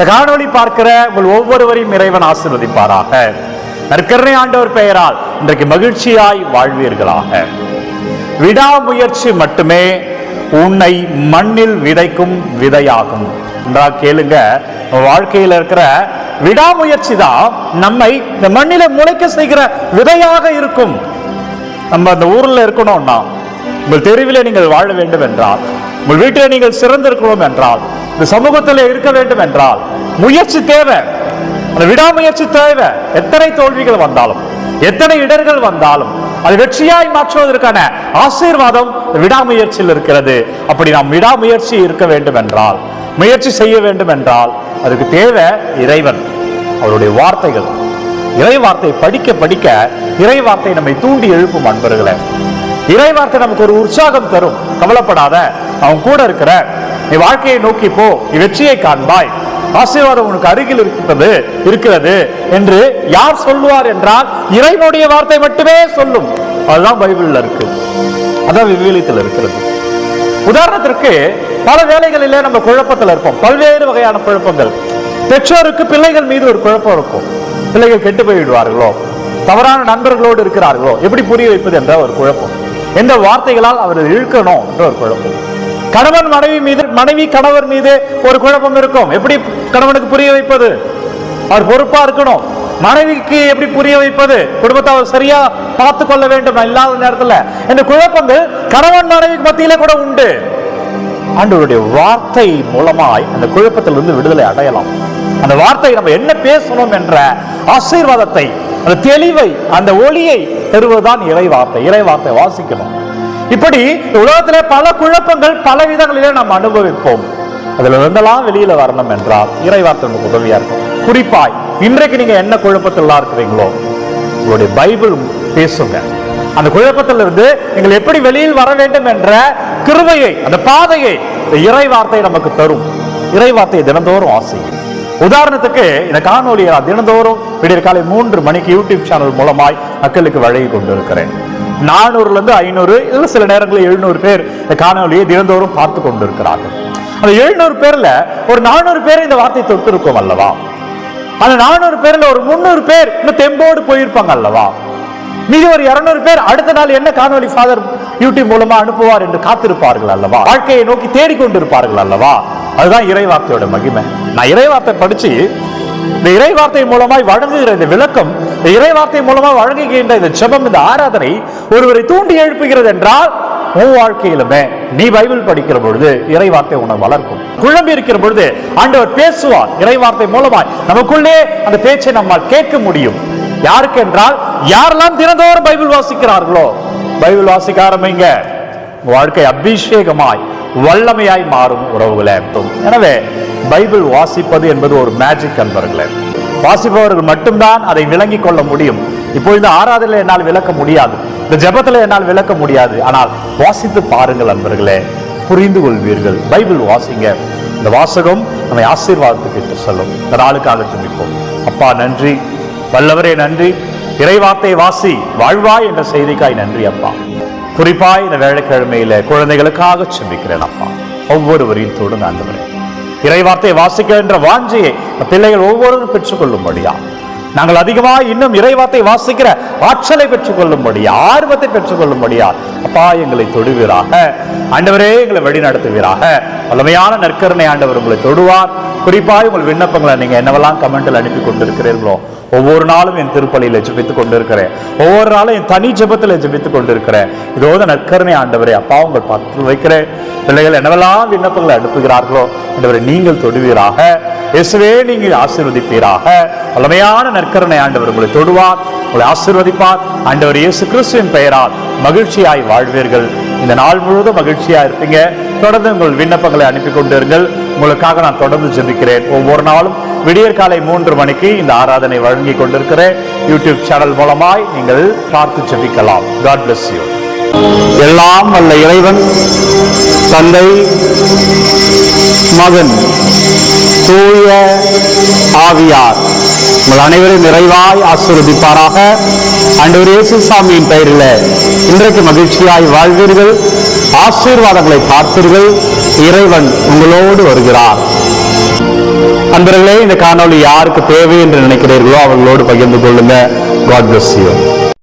இந்த காணொளி பார்க்கிற உங்கள் ஒவ்வொருவரையும் இறைவன் ஆசிர்வதிப்பாராக. நற்கரணை ஆண்டவர் பெயரால் இன்றைக்கு மகிழ்ச்சியாய் வாழ்வீர்களாக. விடாமுயற்சி மட்டுமே உன்னை மண்ணில் விதைக்கும் விதையாகும். என்றா கேளுங்க வாழ்க்கையில் வாழ்க்கையில இருக்கிற விடாமுயற்சி தான் நம்மை இந்த மண்ணில முளைக்க செய்கிற விதையாக இருக்கும். நம்ம அந்த ஊர்ல இருக்கணும்னா உங்கள் தெருவிலே நீங்கள் வாழ வேண்டும் என்றால் உங்கள் வீட்டில் நீங்கள் சிறந்திருக்கணும் என்றால் இந்த சமூகத்தில் இருக்க வேண்டும் என்றால் முயற்சி தேவை. அந்த விடாமுயற்சி தேவை. எத்தனை தோல்விகள் வந்தாலும் எத்தனை இடர்கள் வந்தாலும் அது வெற்றியாய் மாற்றுவதற்கான ஆசீர்வாதம் விடாமுயற்சியில் இருக்கிறது. அப்படி நாம் விடாமுயற்சி இருக்க வேண்டும் என்றால் முயற்சி செய்ய வேண்டும் என்றால் அதுக்கு தேவை இறைவன் அவருடைய வார்த்தைகள். இறை வார்த்தை படிக்க படிக்க இறை வார்த்தை நம்மை தூண்டி எழுப்பும் அன்பர்களே. இறை வார்த்தை நமக்கு ஒரு உற்சாகம் தரும். கவலைப்படாத அவன் கூட இருக்கிற நீ வாழ்க்கையை நோக்கி போ நீ வெற்றியை காண்பாய் ஆசீர்வாதம் உனக்கு அருகில் இருக்கிறது இருக்கிறது என்று யார் சொல்லுவார் என்றால் இறைவனுடைய வார்த்தை மட்டுமே சொல்லும். அதுதான் பைபிள்ல இருக்கு. அதான் விவிலியத்தில் இருக்கிறது. உதாரணத்திற்கு பல வேலைகளிலே நம்ம குழப்பத்தில் இருப்போம். பல்வேறு வகையான குழப்பங்கள். பெற்றோருக்கு பிள்ளைகள் மீது ஒரு குழப்பம் இருக்கும். பிள்ளைகள் கெட்டு போய்விடுவார்களோ? தவறான நண்பர்களோடு இருக்கிறார்களோ? எப்படி புரிய வைப்பது என்ற ஒரு குழப்பம். எந்த வார்த்தைகளால் அவர் இழுக்கணும் என்ற ஒரு குழப்பம். கணவன் மனைவி மீது மனைவி கணவர் மீது ஒரு குழப்பம் இருக்கும். எப்படி கணவனுக்கு புரிய வைப்பது? அவர் பொறுப்பா இருக்கணும். மனைவிக்கு எப்படி புரிய வைப்பது? குடும்பத்தை அவர் சரியா பார்த்து கொள்ள வேண்டும். இல்லாத நேரத்துல. இந்த குழப்பம் கணவன் மனைவி மத்தியில கூட உண்டு. ஆண்டவருடைய வார்த்தை மூலமாய் அந்த குழப்பத்திலிருந்து விடுதலை அடையலாம். அந்த வார்த்தை நம்ம என்ன பேசணும் என்ற ஆசீர்வாதத்தை அந்த தெளிவை அந்த ஒளியை தருவதுதான் இறை வார்த்தை இறை வார்த்தை வாசிக்கணும். இப்படி உலகத்திலே பல குழப்பங்கள் பல விதங்களிலே நாம் அனுபவிப்போம். அதுல இருந்தெல்லாம் வெளியில வரணும் என்றால் இறை வார்த்தை நமக்கு உதவியா இருக்கும். குறிப்பாய் இன்றைக்கு நீங்க என்ன குழப்பத்தில் இருக்கிறீங்களோ உங்களுடைய பைபிள் பேசுங்க. அந்த குழப்பத்திலிருந்து நீங்கள் எப்படி வெளியில் வர வேண்டும் என்ற கிருபையை அந்த பாதையை இறை வார்த்தை நமக்கு தரும். இறை வார்த்தையை தினந்தோறும் ஆசை உதாரணத்துக்கு இந்த காணொலியை தினந்தோறும் விடியற்காலை மூன்று மணிக்கு யூடியூப் சேனல் மூலமாய் மக்களுக்கு வழங்கி கொண்டிருக்கிறேன். நானூறுல இருந்து ஐநூறு இல்ல சில நேரங்களில் எழுநூறு பேர் இந்த காணொலியை தினந்தோறும் பார்த்து கொண்டிருக்கிறார்கள். அந்த எழுநூறு பேர்ல ஒரு நானூறு பேர் இந்த வார்த்தை தொட்டிருக்கோம் அல்லவா? அந்த நானூறு பேர்ல ஒரு முந்நூறு பேர் இன்னும் தெம்போடு போயிருப்பாங்க அல்லவா? மீதி ஒரு இருநூறு பேர் அடுத்த நாள் என்ன காணொலி ஃபாதர் யூடியூப் மூலமா அனுப்புவார் என்று காத்திருப்பார்கள் அல்லவா? வாழ்க்கையை நோக்கி தேடிக்கொண்டிருப்பார்கள் அல்லவா? அதுதான் இறைவார்த்தையோட மகிமை. நான் இறைவார்த்தை படிச்சு இந்த இறைவார்த்தை மூலமாய் வழங்குகிற இந்த விளக்கம் இந்த இறைவார்த்தை மூலமா வழங்குகின்ற இந்த செபம் இந்த ஆராதனை ஒருவரை தூண்டி எழுப்புகிறது என்றால் உன் வாழ்க்கையிலுமே நீ பைபிள் படிக்கிற பொழுது இறைவார்த்தை உன்னை வளர்க்கும். குழம்பி இருக்கிற பொழுது ஆண்டவர் பேசுவார். இறைவார்த்தை மூலமாய் நமக்குள்ளே அந்த பேச்சை நம்மால் கேட்க முடியும். யாருக்கு என்றால் யாரெல்லாம் தினந்தோறும் பைபிள் வாசிக்கிறார்களோ? பைபிள் வாசிக்க ஆரம்பிங்க. வாழ்க்கை அபிஷேகமாய் வல்லமையாய் மாறும் உறவுகளே. எனவே பைபிள் வாசிப்பது என்பது ஒரு மேஜிக் அன்பர்களே. வாசிப்பவர்கள் மட்டும்தான் அதை விளங்கிக் கொள்ள முடியும். இப்போ இந்த ஆராதனையில் என்னால் விளக்க முடியாது. இந்த ஜபத்தில் என்னால் விளக்க முடியாது. ஆனால் வாசித்து பாருங்கள் அன்பர்களே. புரிந்து கொள்வீர்கள். பைபிள் வாசிங்க. இந்த வாசகம் நம்மை ஆசீர்வாதத்துக்கு சொல்லும். இந்த நாளுக்காக துணிப்போம் அப்பா நன்றி. வல்லவரே நன்றி. இறைவார்த்தை வாசி வாழ்வாய் என்ற செய்திக்காய் நன்றி அப்பா. குறிப்பாக இந்த வேலைக்கிழமையில குழந்தைகளுக்காக செபிக்கிறேன் அப்பா. ஒவ்வொருவரையும் தொடுங்க ஆண்டவரே. இறைவார்த்தை வாசிக்கின்ற வாஞ்சையை பிள்ளைகள் ஒவ்வொருவரும் பெற்றுக்கொள்ளும்படியா? நாங்கள் அதிகமாக இன்னும் இறைவார்த்தை வாசிக்கிற ஆற்றலை பெற்றுக்கொள்ளும்படியா? ஆர்வத்தை பெற்றுக்கொள்ளும்படியா? அப்பா எங்களை தொடுவீராக. ஆண்டவரே எங்களை வழி நடத்துவீராக வல்லமையான நற்கருணை ஆண்டவர் உங்களை தொடுவார். குறிப்பாக உங்கள் விண்ணப்பங்களை நீங்க என்னவெல்லாம் கமெண்டில் அனுப்பி கொண்டிருக்கிறீர்களோ ஒவ்வொரு நாளும் என் திருப்பலியில் ஜெபித்துக் கொண்டிருக்கிறேன். ஒவ்வொரு நாளும் என் தனி ஜெபத்தில் ஜெபித்துக் கொண்டிருக்கிறேன். இதோத நற்கருணை ஆண்டவரே அப்பா உங்கள் பக்கத்தில் வைக்கிறேன். பிள்ளைகள் என்னவெல்லாம் விண்ணப்பங்களை அனுப்புகிறார்களோ ஆண்டவரை நீங்கள் தொடுவீராக. இயேசுவே நீங்கள் ஆசீர்வதிப்பீராக. வல்லமையான நற்கருணை ஆண்டவர் உங்களை தொடுவார் உங்களை ஆசீர்வதிப்பார். ஆண்டவர் இயேசு கிறிஸ்துவின் பெயரால் மகிழ்ச்சியாய் வாழ்வீர்கள். இந்த நாள் முழுவதும் மகிழ்ச்சியாக இருப்பீங்க. தொடர்ந்து உங்கள் விண்ணப்பங்களை அனுப்பி கொண்டிருங்கள். உங்களுக்காக நான் தொடர்ந்து ஜெபிக்கிறேன். ஒவ்வொரு நாளும் விடியற் காலை மூன்று மணிக்கு இந்த ஆராதனை வழங்கி கொண்டிருக்கிறேன். யூடியூப் சேனல் மூலமாய் நீங்கள் பார்த்து ஜெபிக்கலாம். காட் பிளஸ் யூ எல்லாம் வல்ல இறைவன் தந்தை மகன் தூய ஆவியார் உங்கள் அனைவரும் நிறைவாய் ஆசீர்வதிப்பாராக. அன்று இயேசு சாமியின் பெயரில் இன்றைக்கு மகிழ்ச்சியாய் வாழ்வீர்கள். ஆசீர்வாதங்களை பார்த்தீர்கள். இறைவன் உங்களோடு வருகிறார். அன்பர்களே இந்த காணொளி யாருக்கு தேவை என்று நினைக்கிறீர்களோ அவர்களோடு பகிர்ந்து கொள்ளுங்க. God bless you